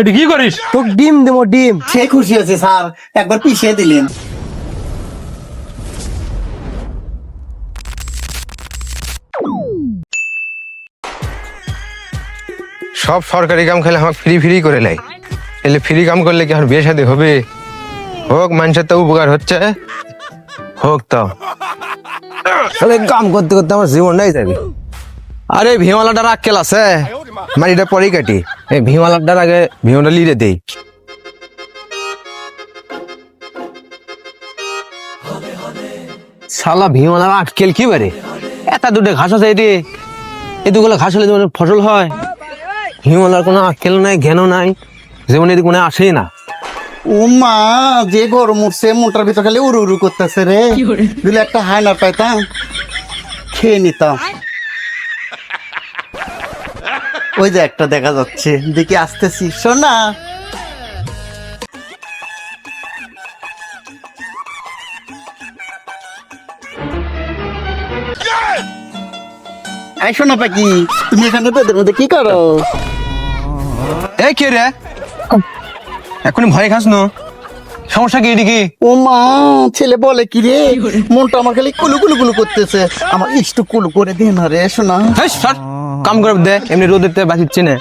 এটা কি করিস? তোকে ডিম দেবো ডিম। সে খুশি হয়েছে স্যার। একবার পিছিয়ে দিলেন। সব সরকারি কাম খেলে আমাকে ফ্রি ফ্রি করে নেয়। এলে ফ্রি কাম করলে কি আমার বিয়ে শাদী হবে? হোক মানুষের তো উপকার হচ্ছে। হোক তো। তাহলে কাম করতে করতে আমার জীবনটাই যাবে। আরে ভীমালাটার আক্কেল আছে মাটিটা পরেই কাটি। এই ভীমালাটার আগে ভীমটা লিড়ে দেই। শালা ভীমালার আক্কেল কি বারে? এত দুটো ঘাস আছে এটি এতগুলো ঘাস হলে যেমন ফসল হয়। হিমালয়ের কোনো আক্কেল নাই জ্ঞানও নাই। যেমন এদিকে কোনো আসেই না। ও মা যে গরম উঠছে মনটার ভিতর খালি উড়ু উড়ু করতেছে রে। দিলে একটা হাই না পাইতাম খেয়ে নিতাম। ওই যে একটা দেখা যাচ্ছে। দেখি আসতেছি। সোনা। এই শোনা পাখি তুমি এখানে তোদের মধ্যে কি করো? এই কে রে? এখনই ভয় খাস না? সমস্যা কি এদিকে ও মা ছেলে বলে কি রে? মনটা আমার খালি কুলু কুলু কুলু করতেছে। আমার একটু কুলু করে দে না রে শোনা। কাম করে দে এমনি রোদেতে বাঁচিচ্ছে না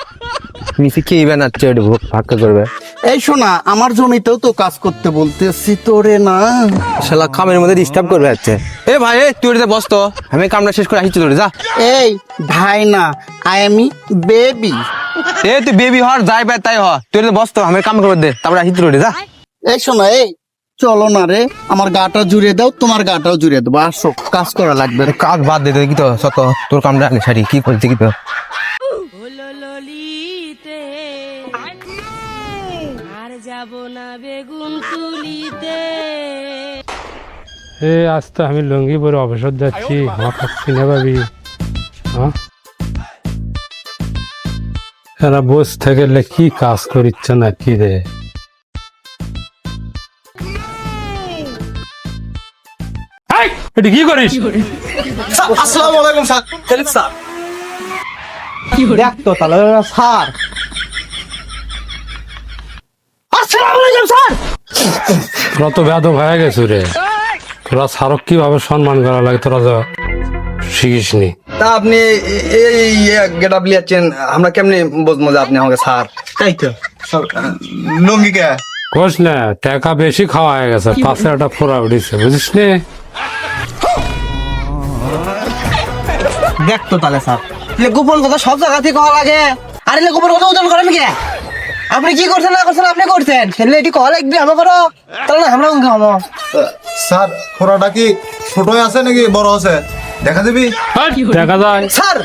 মিশে বানাচ্ছে ওটা করবে। এই শোনা আমার জমিতেও তো কাজ করতে বলতেছি তোরে না। শালা কামের মধ্যে ডিস্টার্ব করবে যাচ্ছে এ ভাই তুই ওটাতে বস তো। আমি কামটা শেষ করে আসছি তোরে যা। এই ভাই না আই এমি বেবি এ তুই বেবি হর যাই পাই তাই হ। তুই বস তো আমি কাম করে দে তারপরে আসি তোরে যা। এই শোনা এই চলো না রে আমার গাটা জুড়ে দাও তোমার গাটাও জুড়ে দেবো আসো কাজ করা লাগবে। কাজ বাদ দে কি তো সত তোর কামটা আনি সারি কি করছি কি তো। হলো ললিতে আর যাব না বেগুন তুলিতে। এ আজ তো আমি লুঙ্গি পরে অবসর যাচ্ছি আমার কাছে চিনে পাবি হ্যাঁ? এরা বস থেকে কি কাজ করিচ্ছে না কি রে? এটা কি করিস? আসসালামু আলাইকুম স্যার। স্যার। দেখ তো তাহলে স্যার। তোরা তো বেদ হয়ে গেছো রে। তোরা সারক কীভাবে সম্মান করা লাগে তোরা তো শিখিস নি তা আপনি এই গেট আপ লিয়াচ্ছেন আমরা কেমনি বুঝব যে আপনি আমাকে স্যার? তাই তো। লুঙ্গি কে? কোষ না টাকা বেশি খাওয়া হয়ে গেছে পাশে একটা ফোড়া উঠেছে বুঝিস নি দেখ তো তাহলে স্যার। গোপন কথা সব জায়গা থেকে লাগে। আরে লে গোপন কথা উদন করেন কে? আপনি কি করছেন না করছেন আপনি করছেন? সেলে এটি কল করো। তাহলে না আমরা অঙ্ক হব স্যার কি ছোটই আছে নাকি বড় আছে? দেখা দিবি? দেখা যায়। স্যার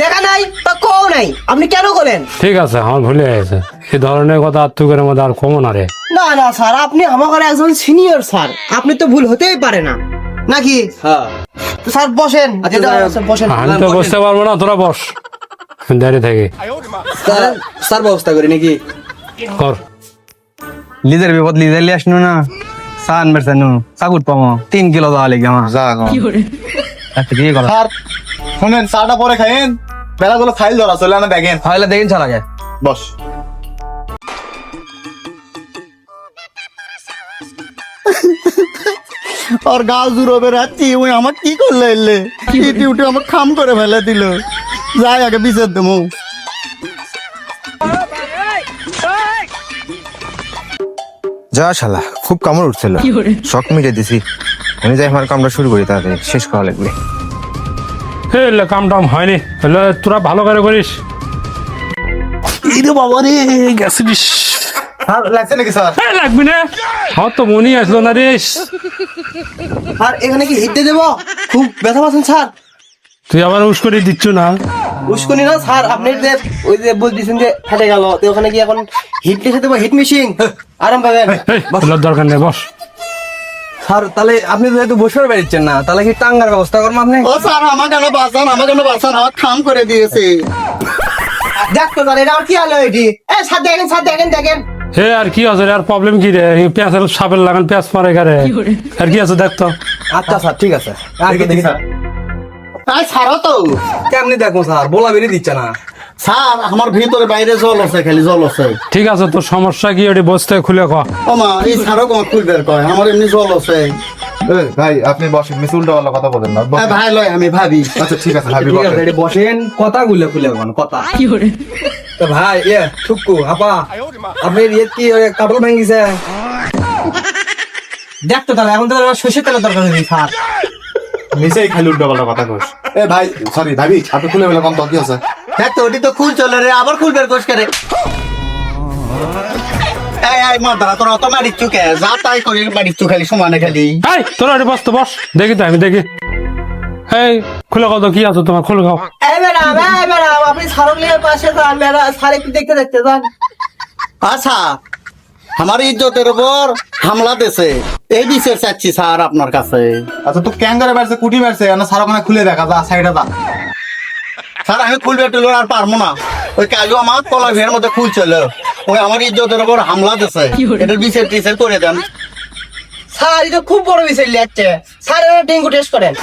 দেখা নাই তা কও নাই? আপনি কেন করেন? ঠিক আছে আমার ভুলে গেছে। এই ধরনের কথা আত্মকের মধ্যে আর কমো না রে। না না স্যার আপনি আমার ঘরে একজন সিনিয়র স্যার। আপনি তো ভুল হতেই পারে না। নাকি? হ্যাঁ। স্যার বসেন। বসেন। আমি তো বসতে পারব না তোরা বস। দাঁড়িয়ে থাকি। স্যার ব্যবস্থা করি নাকি? কর। লিজের বিপদ লিজের লিয়ে আসনু না। সান বেরসানু সাগুর পামো। তিন কিলো দেওয়া লেগে আমার। যা। আচ্ছা কি করা স্যার শুনেন চাটা পরে খাইন বেলাগুলো ফাইল ধরা চলে না দেখেন তাহলে দেখেন চলা যায় বস। আর গাল জুড়বে রাত্রি ওই আমার কি করলে এলে? ইটি উঠে আমার খাম করে ফেলে দিল। যাই আগে বিচার দেবো। যা শালা খুব কামড় উঠছিল। শখ মিটে দিছি। আমি যাই আমার কামটা শুরু করি তাড়াতাড়ি শেষ করা লাগবে। লে, কাম টাম হয়নি। হলে তোরা ভালো করে করিস। বাবা রে গেছিস স্যার লাগছে নাকি স্যার? এ, লাগবি না। আমার তো মনে আসলো না রে আর এখানে কি হিট দিয়ে দেবো খুব ব্যথা পাচ্ছেন স্যার। তুই আবার দিচ্ছ না? উস্কুনি না স্যার আপনি যে ওই যে বলতেছেন যে ফেটে গেল তো ওখানে কি এখন হিট লিখে দেবো হিট মেশিন আরাম পাবেন। দরকার নেই বস। স্যার তাহলে আপনি যেহেতু বসে বেরিয়েছেন না তাহলে কি টাঙ্গার ব্যবস্থা করব আপনি? ও স্যার আমার কেন বাঁচান আমার কেন বাঁচান আমার খাম করে দিয়েছে। দেখ তো তাহলে এটা আর কি হলো এটি? এ সাথ দেখেন সাথ দেখেন দেখেন। এ আর কি আছে রে? আর প্রবলেম কি রে? এই পেঁয়াজের সাপের লাগান পেঁয়াজ মারে গারে আর কি আছে দেখ তো। আচ্ছা স্যার ঠিক আছে। আর কি দেখি আর ছাড়ো তো কেমনি দেখো স্যার? বলা বেরিয়ে দিচ্ছে না। স্যার আমার ভিতরে বাইরে জল আছে খালি জল আছে। ঠিক আছে তোর সমস্যা কি? ওটি বসতে খুলে ক। ও মা এই স্যারও কোন খুলবে কয় আমার এমনি জল আছে। ভাই আপনি বসেন মিস উল্টা কথা বলেন না ভাই লয় আমি ভাবি। আচ্ছা ঠিক আছে ভাবি বসেন। বসেন। কথা গুলো খুলে কোন কথা। তো ভাই ইয়ে থুকু আপা আপনি ইয়ে কি কাপড় ভাঙিছে? দেখতো তাহলে এখন তো শস্যের তেলের দরকার নেই স্যার মিসেই খালি উল্টা পাল্টা কথা কস। এ ভাই সরি ভাবি আপনি খুলে বলে কম তো কি আছে। দেখ তো ওটি তো খুল চলে রে আবার খুলবে কোষ করে এই এই তোর অত মারির চুকে যা তাই করি খালি সমানে খালি। এই তোরা বসতে বস দেখি তো আমি দেখি। এই খুলে কত কি আছে তোমার? খুলে খাও এই এই আপনি সারকলিয়ার পাশে যান স্যার একটু দেখতে দেখতে যান। আচ্ছা আমার ইজ্জতের উপর হামলা দেছে। এই বিচার চাচ্ছি স্যার আপনার কাছে। আচ্ছা তো ক্যাঙ্গারে বেড়ছে কুটি বেড়ছে না ওখানে খুলে দেখা যা সাইডে যা। স্যার আমি খুলবে টুলবে আর পারব না। ওই কাজু আমার কলা ভের মধ্যে খুলছিল ওই আমার ইজ্জতের উপর হামলা দিছে। এটার বিচার টিচার করে দেন। স্যার এটা খুব বড় বিষয় লাগছে। স্যার ডেঙ্গু টেস্ট করেন।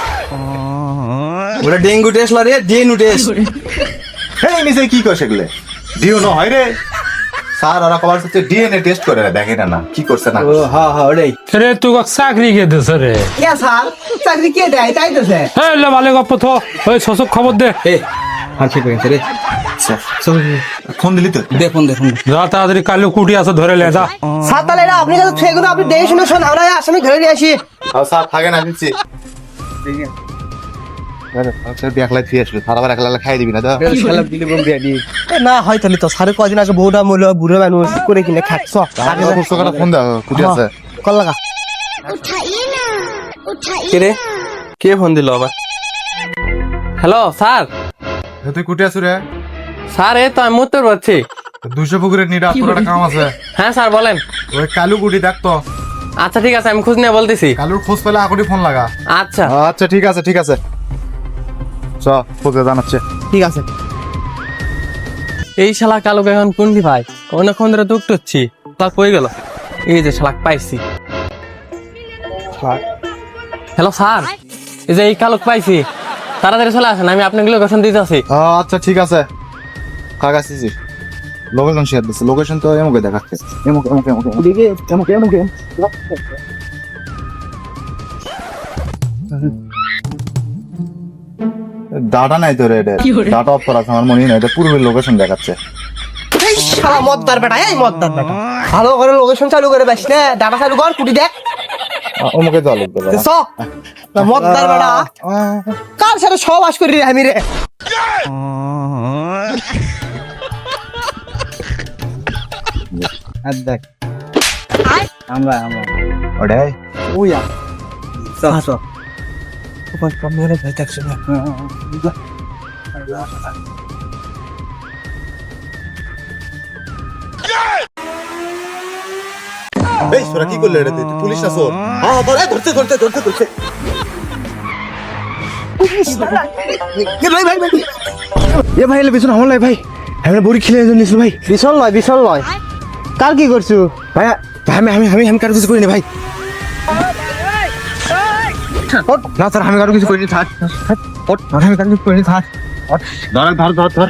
ওটা ডেঙ্গু টেস্ট লাগে ডেঙ্গু টেস্ট। এই মিসে কি করে সেগুলো? ডিও না হয় রে। স্যার ওরা কবার হচ্ছে ডিএনএ টেস্ট করে দেখে না না কি করছে না ও হ্যাঁ হ্যাঁ ওটাই। রে তুই চাকরি কে দিছে রে? কে স্যার? চাকরি কে দেয় তাই তো স্যার। এই লে ভালো গপ্প থো। ওই শোষক খবর দে। এ হ্যাঁ ঠিক হয়েছে রে? ফোন দিলি তো? দেখুন দেখুন যা তাড়াতাড়ি কালো কুটি আছে ধরে লে যা। স্যার তাহলে আপনি কাছে সেগুলো আপনি দেখে শুনে শোন আমরা আসামি ধরে নিয়ে আসি। আর স্যার থাকে না দিচ্ছি। না তো? শালা দিলি বম রেডি এ, না হয় তাহলে তো স্যার কদিন আগে বউটা মূল্য বুড়ো মানুষ করে কিনে খাচ্ছ? ফোন আছে। কল লাগা। কে কে ফোন দিল আবার? Hello sir. তুই কুটি আছো রে? স্যার এই তো আমি দুশো পুকুরের তোর একটা কাম আছে। হ্যাঁ স্যার বলেন। ওই কালু কুটি দেখতো আচ্ছা ঠিক আছে আমি খোঁজ নিয়ে বলতেছি। কালুর খোঁজ পেলে আকুটি ফোন লাগা। আচ্ছা। আচ্ছা ঠিক আছে ঠিক আছে। চ জানাচ্ছে। ঠিক আছে। এই শালা কালো এখন কোনটি ভাই অনেকক্ষণ ধরে দুঃখ টুচ্ছি কই গেল? এই যে শালাক পাইছি। হ্যালো স্যার এই যে এই কালক পাইছি তাড়াতাড়ি চলে আসেন আমি আপনাকে লোকেশন দিতে আছি আচ্ছা ঠিক আছে। দিছি লোকেশন শেয়ার দিচ্ছে লোকেশন তো এমকে দেখাচ্ছে। এমকে এমকে এমকে এমকে এমকে এমকে ডাটা নাই তো রে ডাটা অফ করা আছে আমার মনে নাই এটা পূর্বের লোকেশন দেখাচ্ছে। এই শালা মদ্দার বেটা এই মদ্দার বেটা। ভালো করে লোকেশন চালু করে বাস না ডাটা চালু কর কুটি দেখ। ওমকে জল লিখতে চ না, মদ্দার বেটা। কার সাথে সবাস করি রে আমি রে? দেখ। আমরা আমরা। ওটাই। উইয়া চ চ। ওপর কমিয়ে ভয় থাকছে না এই তোরা কি করলে রে তুই পুলিশ না চোর? হ্যাঁ ধরে ধরতে ধরতে ধরতে ধরতে এ ভাই এলে পেছনে আমার লাই ভাই। আমি বড়ি খেলে নিছিল ভাই। বিশাল নয় বিশাল নয়। কার কি করছ? ভাই আমি আমি আমি আমি কারও কিছু করিনি ভাই। না স্যার আমি কারও কিছু করিনি থাক। আমি কারও কিছু করিনি থাক। ধর ধর ধর ধর।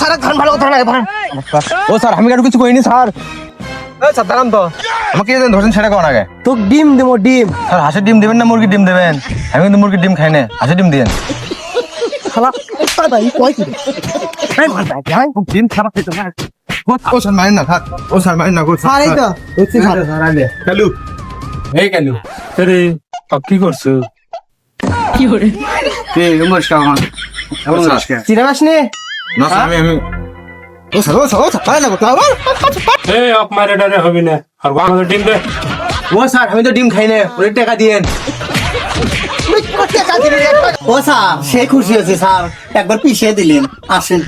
সারা ধান ভালো কথা না ধরেন। ও স্যার আমি কারও কিছু করিনি স্যার। স্যার দাঁড়ান তো। আমাকে এই ধরছেন সেটা কোন আগে? তো ডিম দেবো ডিম। স্যার হাঁসের ডিম দেবেন না মুরগির ডিম দেবেন? আমি কিন্তু মুরগির ডিম খাই না। হাঁসের ডিম খালা কয় কি ডিম খারাপ খেতে না ও স্যার মারেন না থাক। ও স্যার মারেন না গো স্যার। এই তো হচ্ছে স্যার। কালু। এই কালু। রে আপ কি করছ চিরাস নে না স্যার আমি আমি ও স্যার ও স্যার ও স্যার মারেন না গো আবার এই আপ মারে ডারে হবি না। আর আমাদের টিম দে। ও স্যার আমি তো ডিম খাই না। ওই টাকা দিয়েন ও স্যার সে খুশি হয়েছে স্যার। একবার পিছিয়ে দিলেন। আসেন।